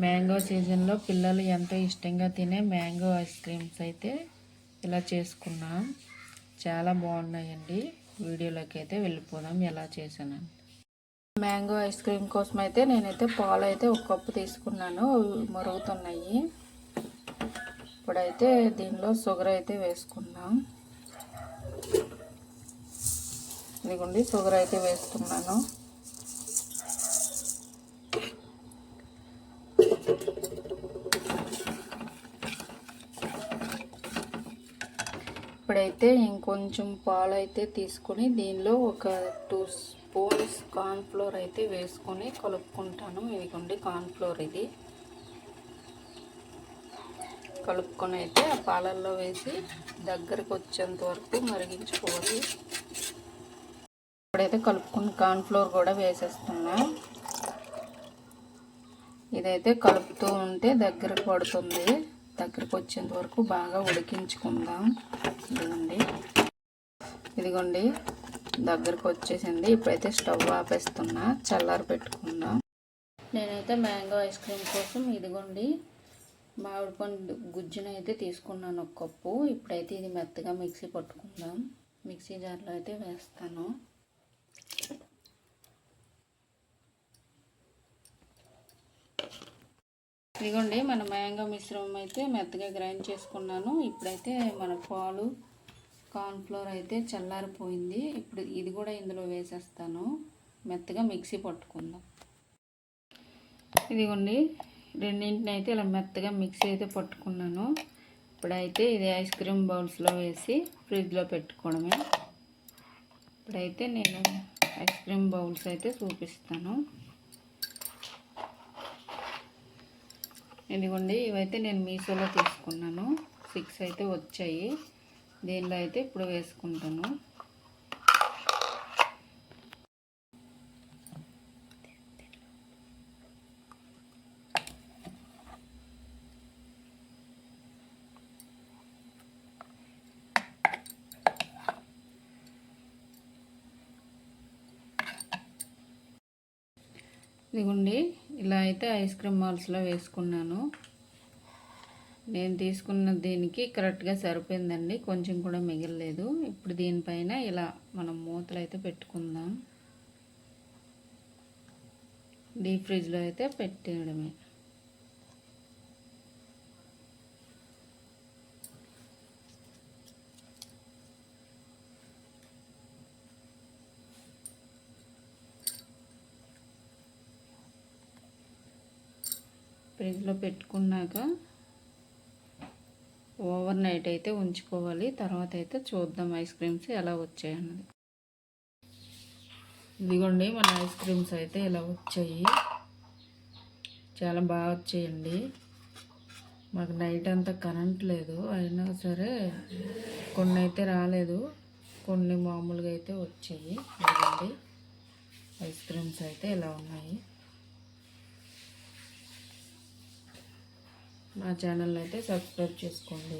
Mango సీజన్లో పిల్లలు ఎంతో ఇష్టంగా తినే మ్యాంగో ఐస్ క్రీమ్స్ అయితే ఇలా చేసుకున్నాం. చాలా బాగున్నాయండి. వీడియోలోకి అయితే వెళ్ళిపోదాం. ఎలా చేశానని మ్యాంగో ఐస్ క్రీమ్ కోసం అయితే నేనైతే పాలు అయితే ఒక కప్పు తీసుకున్నాను. మరుగుతున్నాయి. ఇప్పుడైతే దీనిలో షుగర్ అయితే వేసుకున్నాం ఇదిగోండి షుగర్ అయితే వేస్తున్నాను ఇప్పుడైతే ఇంకొంచెం పాలు అయితే తీసుకొని దీనిలో ఒక టూ స్పూన్స్ కార్న్ఫ్లోర్ అయితే వేసుకొని కలుపుకుంటాను. ఇదిగోండి కార్న్ఫ్లోర్ ఇది. కలుపుకొని అయితే ఆ పాలల్లో వేసి దగ్గరకు వచ్చేంత వరకు మరిగించుకోవాలి. ఇప్పుడైతే కలుపుకున్న కార్న్ఫ్లోర్ కూడా వేసేస్తున్నా. ఇదైతే కలుపుతూ ఉంటే దగ్గరకు పడుతుంది. దగ్గరకు వచ్చేంత వరకు బాగా ఉడికించుకుందాం. ఇదిగోండి. ఇదిగోండి దగ్గరకు వచ్చేసింది ఇప్పుడైతే స్టవ్ ఆపేస్తున్నా చల్లారి పెట్టుకుందాం. నేనైతే మ్యాంగో ఐస్ క్రీమ్ కోసం ఇదిగోండి మామిడి పండు గుజ్జును అయితే తీసుకున్నాను ఒక కప్పు. ఇప్పుడైతే ఇది మెత్తగా మిక్సీ పట్టుకుందాం. మిక్సీ జార్లో అయితే వేస్తాను. ఇదిగోండి మన మయాంగా మిశ్రమం అయితే మెత్తగా గ్రైండ్ చేసుకున్నాను. ఇప్పుడైతే మన పాలు కార్న్ఫ్లోర్ అయితే చల్లారిపోయింది. ఇప్పుడు ఇది కూడా ఇందులో వేసేస్తాను. మెత్తగా మిక్సీ పట్టుకుందాం. ఇదిగోండి రెండింటిని అయితే ఇలా మెత్తగా మిక్సీ అయితే పట్టుకున్నాను. ఇప్పుడైతే ఇది ఐస్ క్రీమ్ బౌల్స్లో వేసి ఫ్రిడ్జ్లో పెట్టుకోవడమే. ఇప్పుడైతే నేను ఐస్ క్రీమ్ బౌల్స్ అయితే చూపిస్తాను. ఇదిగోండి ఇవైతే నేను మీషోలో తీసుకున్నాను. సిక్స్ అయితే వచ్చాయి. దీనిలో అయితే ఇప్పుడు వేసుకుంటాను. ఇదిగోండి ఇలా అయితే ఐస్ క్రీమ్ మాల్స్లో వేసుకున్నాను. నేను తీసుకున్న దీనికి కరెక్ట్గా సరిపోయిందండి. కొంచెం కూడా మిగలలేదు. ఇప్పుడు దీనిపైన ఇలా మనం మూతలు అయితే పెట్టుకుందాం. డీప్ ఫ్రిడ్జ్లో అయితే పెట్టేయడమే. ఫ్రిడ్జ్లో పెట్టుకున్నాక ఓవర్ నైట్ అయితే ఉంచుకోవాలి. తర్వాత అయితే చూద్దాం ఐస్ క్రీమ్స్ ఎలా వచ్చాయన్నది ఇదిగోండి మన ఐస్ క్రీమ్స్ అయితే ఇలా వచ్చాయి. చాలా బాగా వచ్చాయండి. మాకు నైట్ అంతా కరెంట్ లేదు. అయినా సరే కొన్ని అయితే రాలేదు. కొన్ని మామూలుగా అయితే వచ్చాయి. ఐస్ క్రీమ్స్ అయితే ఇలా ఉన్నాయి. మా ఛానల్ అయితే సబ్స్క్రైబ్ చేసుకోండి.